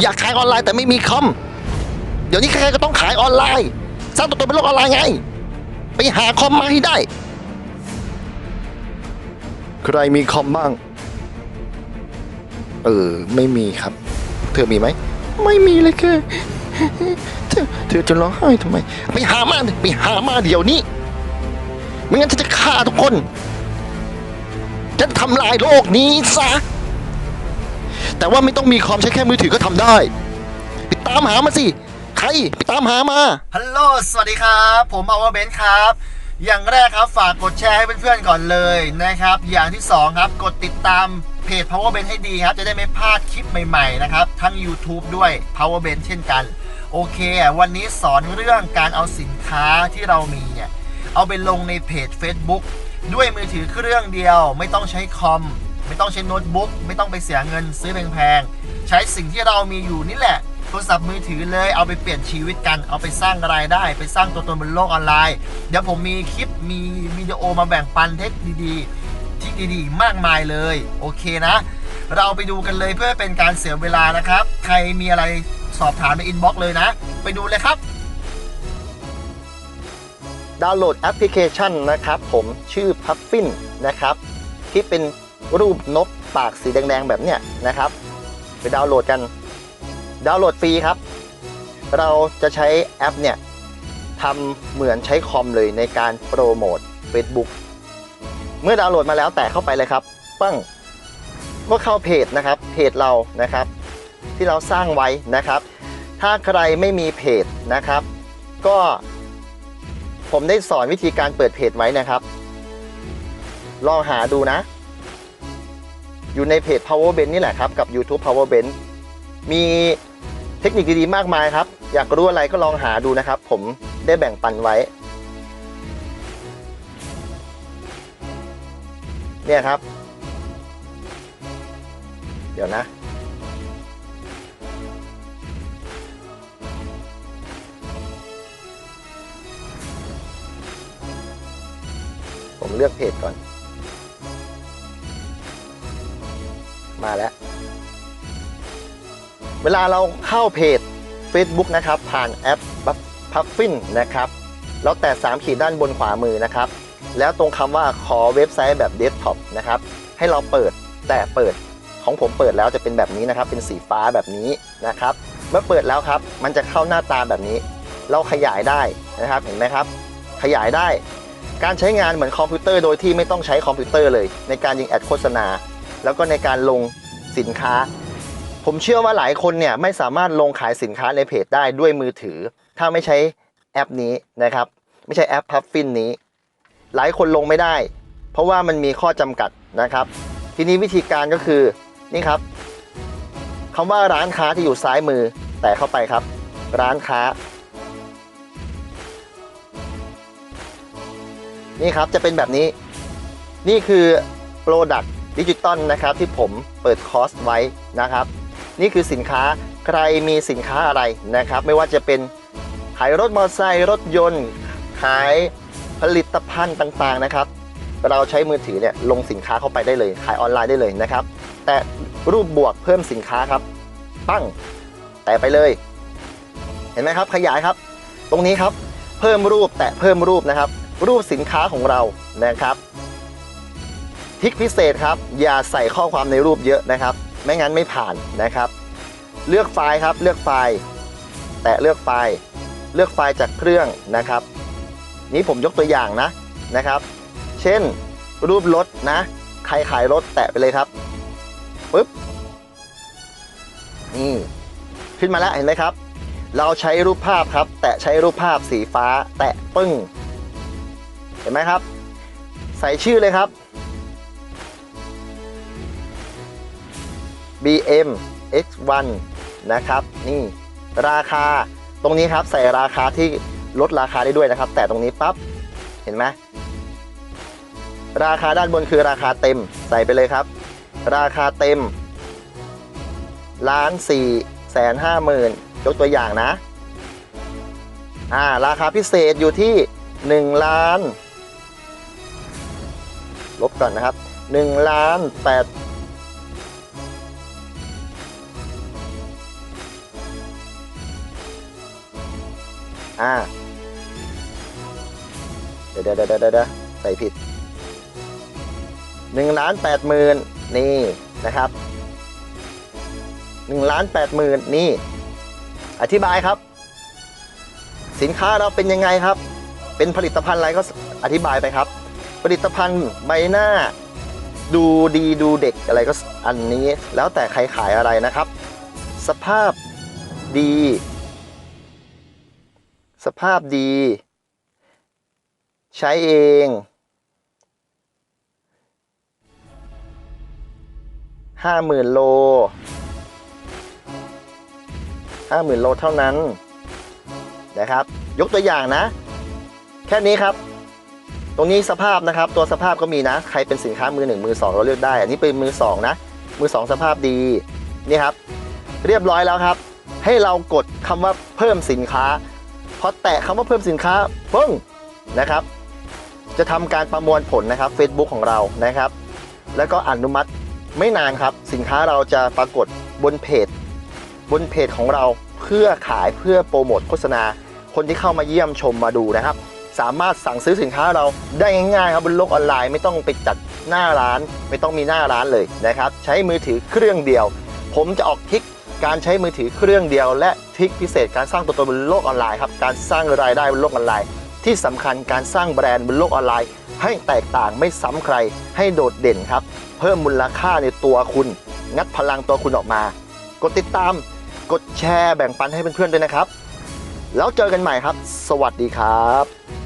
อยากขายออนไลน์แต่ไม่มีคอมเดี๋ยวนี้ใครๆก็ต้องขายออนไลน์ สร้างตัวตนเป็นโลกออนไลน์ไง ไปหาคอมมาให้ได้ ใครมีคอมบ้าง เออ ไม่มีครับ เธอมีไหม ไม่มีเลยค่ะเธอเธอจะร้องไห้ทำไม ไปหามาดิไปหามาเดี๋ยวนี้ ไม่งั้นฉันจะฆ่าทุกคนจะทำลายโลกนี้ซะ แต่ว่าไม่ต้องมีคอมใช้แค่มือถือก็ทำได้ไปตามหามาสิ ใครไปตามหามา ฮัลโหล สวัสดีครับ ผมเอาว่าเบนครับ อย่างแรกครับฝากกดแชร์ให้เพื่อนๆก่อนเลยนะครับ อย่างที่สองครับกดติดตามเพจ Power b e n ให้ดีครับ จะได้ไม่พลาดคลิปใหม่ๆนะครับ ทั้ง YouTube ด้วย Power b e n เช่นกัน โอเควันนี้สอนเรื่องการเอาสินค้าที่เรามีเนี่ย เอาไปลงในเพจ Facebook ด้วยมือถือเครื่องเดียวไม่ต้องใช้คอม ไม่ต้องใช้โน้ตบุ๊กไม่ต้องไปเสียเงินซื้อแพงๆใช้สิ่งที่เรามีอยู่นี่แหละโทรศัพท์มือถือเลยเอาไปเปลี่ยนชีวิตกัน เอาไปสร้างรายได้ ไปสร้างตัวตนบนโลกออนไลน์ เดี๋ยวผมมีคลิปมีวิดีโอมาแบ่งปันเทคดีๆที่ดีๆ มากมายเลย โอเคนะ เราไปดูกันเลยเพื่อเป็นการเสียเวลานะครับ ใครมีอะไรสอบถามในอินบ็อกซ์เลยนะ ไปดูเลยครับ ดาวน์โหลดแอปพลิเคชันนะครับผมชื่อ Puffin นะครับ ที่เป็น รูปนกปากสีแดงๆแบบเนี้ยนะครับ ไปดาวน์โหลดกัน ดาวน์โหลดฟรีครับ เราจะใช้แอปเนี่ยทำเหมือนใช้คอมเลยในการโปรโมท Facebook เมื่อดาวน์โหลดมาแล้วแตะเข้าไปเลยครับปึ้งก็เข้าเพจนะครับ เพจเรานะครับ ที่เราสร้างไว้นะครับ ถ้าใครไม่มีเพจนะครับ ก็ผมได้สอนวิธีการเปิดเพจไว้นะครับ ลองหาดูนะ อยู่ในเพจ Power b e n นี่แหละครับ กับ YouTube Power b e n มีเทคนิคดีๆมากมายครับ อยากรู้อะไรก็ลองหาดูนะครับ ผมได้แบ่งปันไว้ เนี่ยครับ เดี๋ยวนะผมเลือกเพจก่อน มาแล้ว เวลาเราเข้าเพจ Facebook นะครับ ผ่านแอป Puffin นะครับ แล้วแต่ 3 ขีดด้านบนขวามือนะครับ แล้วตรงคำว่าขอเว็บไซต์แบบเดสก์ท็อปนะครับ ให้เราเปิดแต่เปิดของผมเปิดแล้วจะเป็นแบบนี้นะครับ เป็นสีฟ้าแบบนี้นะครับ เมื่อเปิดแล้วครับ มันจะเข้าหน้าตาแบบนี้ เราขยายได้นะครับเห็นไหมครับ ขยายได้ การใช้งานเหมือนคอมพิวเตอร์โดยที่ไม่ต้องใช้คอมพิวเตอร์เลย ในการยิงแอดโฆษณา แล้วก็ในการลงสินค้า ผมเชื่อว่าหลายคนเนี่ยไม่สามารถลงขายสินค้าในเพจได้ด้วยมือถือ ถ้าไม่ใช้แอปนี้นะครับ ไม่ใช่แอป Puffin นี้ หลายคนลงไม่ได้ เพราะว่ามันมีข้อจำกัดนะครับ ทีนี้วิธีการก็คือนี่ครับคำว่าร้านค้าที่อยู่ซ้ายมือแต่เข้าไปครับ ร้านค้า นี่ครับจะเป็นแบบนี้ นี่คือ Product Digital นะครับที่ผมเปิดคอร์สไว้นะครับ นี่คือสินค้าใครมีสินค้าอะไรนะครับ ไม่ว่าจะเป็นขายรถมอเตอร์ไซค์รถยนต์ ขายผลิตภัณฑ์ต่างๆนะครับ เราใช้มือถือเนี่ยลงสินค้าเข้าไปได้เลย ขายออนไลน์ได้เลยนะครับ แต่รูปบวกเพิ่มสินค้าครับปั้งแต่ไปเลย เห็นไหมครับขยายครับ ตรงนี้ครับเพิ่มรูปแตะเพิ่มรูปนะครับ รูปสินค้าของเรานะครับ ทิกพิเศษครับ อย่าใส่ข้อความในรูปเยอะนะครับ ไม่งั้นไม่ผ่านนะครับ เลือกไฟล์ครับ เลือกไฟล์ แตะเลือกไฟล์ เลือกไฟล์จากเครื่องนะครับ นี้ผมยกตัวอย่างนะนะครับ เช่น รูปรถนะ ใครขายรถแตะไปเลยครับปึ๊บนี่ขึ้นมาแล้วเห็นไหมครับ เราใช้รูปภาพครับ แตะใช้รูปภาพสีฟ้า แตะปึ้ง เห็นไหมครับ ใส่ชื่อเลยครับ BM X1 นะครับนี่ราคาตรงนี้ครับใส่ราคาที่ลดราคาได้ด้วยนะครับ แต่ตรงนี้ปั๊บเห็นไหมราคาด้านบนคือราคาเต็มใส่ไปเลยครับ ราคาเต็มล้านสี่แสนห้าหมื่นยกตัวอย่างนะอ่าราคาพิเศษอยู่ที่ 1 ล้าน ลบก่อนนะครับ1ล้าน8 อ่า เดี๋ยวเดี๋ยวเดี๋ยวเดี๋ยวใส่ผิดหนึ่งล้านแปดหมื่นนี่นะครับหนึ่งล้านแปดหมื่นนี่ อธิบายครับ สินค้าเราเป็นยังไงครับ เป็นผลิตภัณฑ์อะไรก็อธิบายไปครับ ผลิตภัณฑ์ใบหน้า ดูดีดูเด็กอะไรก็อันนี้ แล้วแต่ใครขายอะไรนะครับ สภาพดี สภาพดี ใช้เอง ห้าหมื่นโล ห้าหมื่นโลเท่านั้น นะครับ ยกตัวอย่างนะ แค่นี้ครับตรงนี้สภาพนะครับ ตัวสภาพก็มีนะ ใครเป็นสินค้ามือหนึ่งมือสองเราเลือกได้ อันนี้เป็นมือสองนะ มือสองสภาพดีนี่ครับ เรียบร้อยแล้วครับ ให้เรากดคำว่าเพิ่มสินค้า พอแตะคำว่าเพิ่มสินค้าปึ้งนะครับ จะทำการประมวลผลนะครับ Facebook ของเรานะครับ แล้วก็อนุมัติไม่นานครับ สินค้าเราจะปรากฏบนเพจ บนเพจของเราเพื่อขายเพื่อโปรโมทโฆษณา คนที่เข้ามาเยี่ยมชมมาดูนะครับ สามารถสั่งซื้อสินค้าเราได้ง่ายๆครับบนโลกออนไลน์ไม่ต้องไปจัดหน้าร้าน ไม่ต้องมีหน้าร้านเลยนะครับ ใช้มือถือเครื่องเดียว ผมจะออกทิกการใช้มือถือเครื่องเดียวและ ริคพิเศษการสร้างตัวตนบนโลกออนไลน์ครับการสร้างรายได้บนโลกออนไลน์ ที่สำคัญการสร้างแบรนด์บนโลกออนไลน์ ให้แตกต่างไม่ซ้ำใครให้โดดเด่นครับ เพิ่มมูลค่าในตัวคุณ งัดพลังตัวคุณออกมา กดติดตาม กดแชร์แบ่งปันให้เพื่อนๆด้วยนะครับ แล้วเจอกันใหม่ครับ สวัสดีครับ